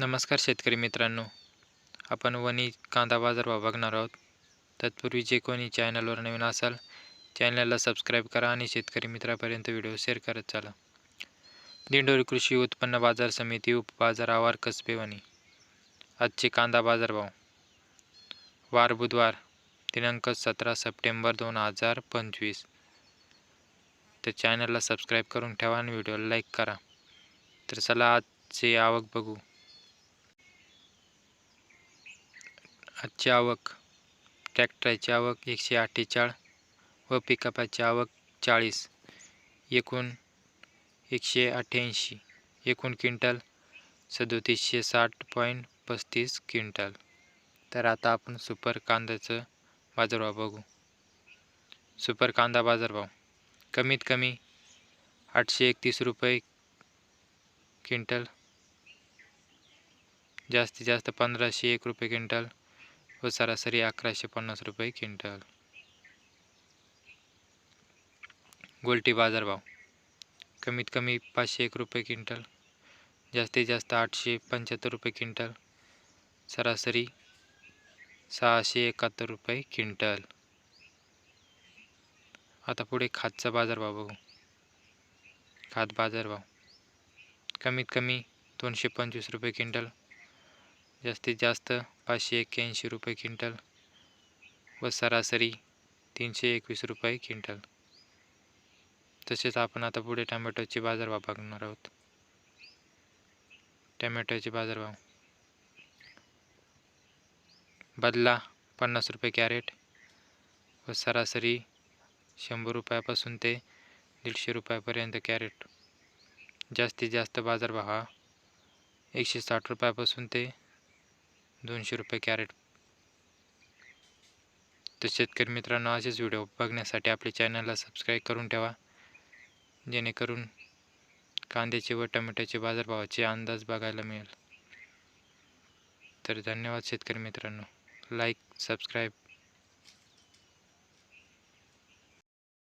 नमस्कार शेतकरी मित्रांनो. आपण वणी कांदा बाजारभाव बघणार आहोत. तत्पूर्वी जे कोणी चॅनलवर नवीन असाल चॅनलला सबस्क्राईब करा आणि शेतकरी मित्रापर्यंत व्हिडिओ शेअर करत चला. दिंडोरी कृषी उत्पन्न बाजार समिती उपबाजार आवार कसबे वणी. आजचे कांदा बाजारभाव वार बुधवार दिनांक सतरा सप्टेंबर दोन हजार पंचवीस. तर चॅनलला सबस्क्राईब करून ठेवा आणि व्हिडिओला लाईक करा. तर चला आजचे आवक बघू. आजची आवक ट्रॅक्टरची आवक एकशे अठ्ठेचाळ व पिकअपाची आवक चाळीस एकूण एकशे अठ्ठ्याऐंशी एकूण क्विंटल सदोतीसशे साठ पॉईंट पस्तीस क्विंटल. तर आता आपण सुपर कांद्याचं बाजारभाव बघू. सुपर कांदा बाजारभाव कमीत कमी आठशे एकतीस रुपये क्विंटल जास्तीत जास्त पंधराशे एक रुपये क्विंटल व सरासरी अकराशे पन्नास रुपये क्विंटल. गोल्टी बाजारभाव कमीत कमी पाचशे एक रुपये क्विंटल. जास्तीत जास्त आठशे पंच्याहत्तर रुपये क्विंटल. सरासरी सहाशे एकाहत्तर रुपये क्विंटल. आता पुढे खातचा बाजारभाव बघू. खात बाजारभाव कमीत कमी दोनशे पंचवीस रुपये क्विंटल. जास्तीत जास्त पाचशे एक्क्याऐंशी रुपये क्विंटल व सरासरी तीनशे एकवीस रुपये क्विंटल. तसेच आपण आता पुढे टमॅटोचे बाजारभाव बघणार आहोत. टमॅटोचे बाजारभाव बदला पन्नास रुपये कॅरेट व सरासरी शंभर रुपयापासून ते दीडशे रुपयापर्यंत कॅरेट. जास्तीत जास्त बाजारभाव हा एकशे साठ रुपयापासून ते दोनशे रुपये कॅरेट. तर शेतकरी मित्रांनो असेच व्हिडिओ बघण्यासाठी आपल्या चॅनलला सबस्क्राईब करून ठेवा. जेणेकरून कांद्याचे व टमाट्याचे बाजारभावाचे अंदाज बघायला मिळेल. तर धन्यवाद शेतकरी मित्रांनो. Like subscribe